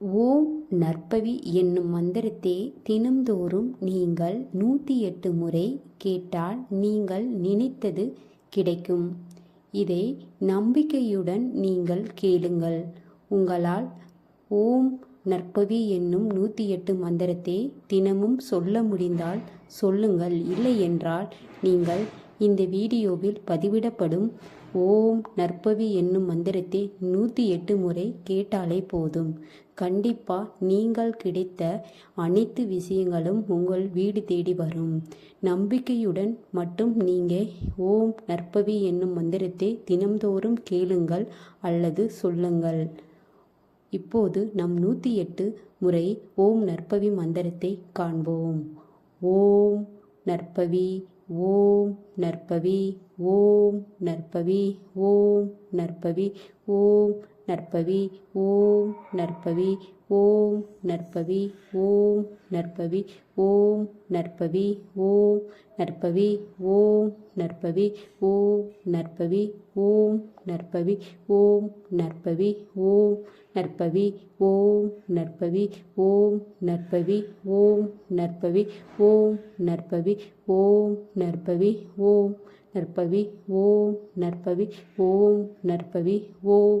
ஓம் நற்பவி என்னும் மந்திரத்தை தினம்தோறும் நீங்கள் நூற்றி எட்டு முறை கேட்டால் நீங்கள் நினைத்தது கிடைக்கும். இதை நம்பிக்கையுடன் நீங்கள் கேளுங்கள். உங்களால் ஓம் நற்பவி என்னும் நூற்றி எட்டு மந்திரத்தை தினமும் சொல்ல முடிந்தால் சொல்லுங்கள். இல்லை என்றால் நீங்கள் இந்த வீடியோவில் பதிவிடப்படும் ஓம் நற்பவி என்னும் மந்திரத்தை நூற்றி எட்டு முறை கேட்டாலே போதும். கண்டிப்பாக நீங்கள் கிடைத்த அனைத்து விஷயங்களும் உங்கள் வீடு தேடி வரும். நம்பிக்கையுடன் மட்டும் நீங்கள் ஓம் நற்பவி என்னும் மந்திரத்தை தினம்தோறும் கேளுங்கள் அல்லது சொல்லுங்கள். இப்போது நம் நூற்றி எட்டு முறை ஓம் நற்பவி மந்திரத்தை காண்போம். ஓம் நற்பவி ஓம் நற்பவி ஓம் நற்பவி ஓம் நற்பவி ஓம் நற்பவி ஓம் நற்பவி ஓம் நற்பவி ஓம் நற்பவி ஓம் நற்பவி ஓம் நற்பவி ஓம் நற்பவி ஓம் நற்பவி ஓம் நற்பவி ஓம் நற்பவி ஓம் நற்பவி ஓம் நற்பவி ஓம் நற்பவி ஓம் நற்பவி ஓம் நற்பவி ஓம் நற்பவி ஓம் நற்பவி ஓம் நற்பவி ஓம் நற்பவி ஓம்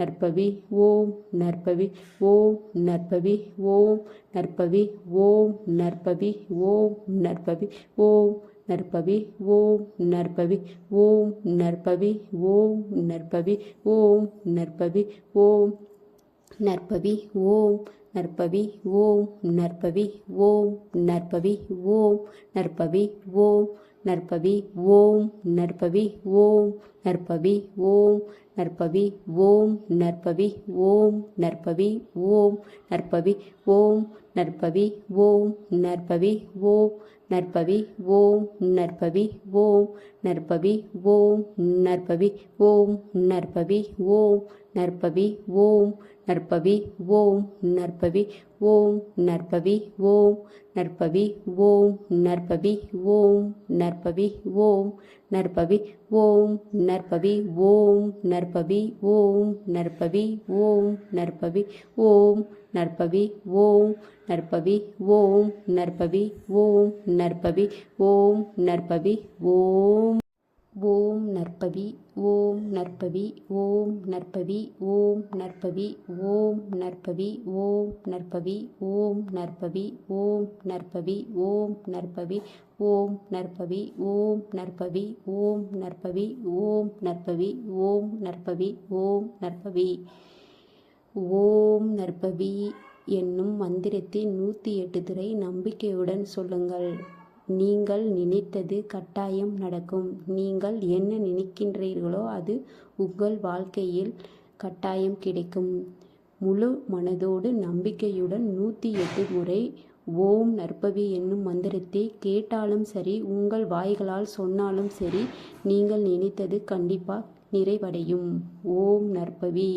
நற்பவி ஓம் நற்பவி ஓம் நற்பவி ஓம் நற்பவி ஓம் நற்பவி ஓம் நற்பவி ஓம் நற்பவி ஓம் நற்பவி ஓம் நற்பவி ஓம் நற்பவி ஓம் நற்பவி ஓம் நற்பவி ஓம் நற்பவி ஓம் நற்பவி ஓம் நற்பவி ஓம் நற்பவி ஓம் நற்பவி ஓம் நற்பவி ஓம் நற்பவி ஓம் நற்பவி ஓம் நற்பவி ஓம் நற்பவி ஓம் நற்பவி ஓம் நற்பவி ஓம் நற்பவி ஓம் நற்பவி ஓம் நற்பவி ஓம் நற்பவி ஓம் நற்பவி ஓம் நற்பவி ஓம் நற்பவி ஓம் நற்பவி ஓம் நற்பவி ஓம் நற்பவி ஓம் நற்பவி ஓம் நற்பவி ஓம் நற்பவி ஓம் நற்பவி ஓம் நற்பவி ஓம் நற்பவி ஓம் நற்பவி ஓம் நற்பவி ஓம் நற்பவி ஓம் நற்பவி ஓம் நற்பவி ஓம் நற்பவி ஓம் நற்பவி ஓம் ஓம் நற்பவி ஓம் நற்பவி ஓம் நற்பவி ஓம் நற்பவி ஓம் நற்பவி ஓம் நற்பவி ஓம் நற்பவி ஓம் நற்பவி ஓம் நற்பவி ஓம் நற்பவி ஓம் நற்பவி ஓம் நற்பவி ஓம் நற்பவி ஓம் நற்பவி ஓம் நற்பவி ஓம் நற்பவி என்னும் மந்திரத்தை நூற்றி எட்டு திரை நம்பிக்கையுடன் சொல்லுங்கள் நீங்கள் நினைத்தது கட்டாயம் நடக்கும். நீங்கள் என்ன நினைக்கின்றீர்களோ அது உங்கள் வாழ்க்கையில் கட்டாயம் கிடைக்கும். முழு மனதோடு நம்பிக்கையுடன் நூற்றி எட்டு முறை ஓம் நற்பவி என்னும் மந்திரத்தை கேட்டாலும் சரி உங்கள் வாய்களால் சொன்னாலும் சரி நீங்கள் நினைத்தது கண்டிப்பாக நிறைவடையும். ஓம் நற்பவி.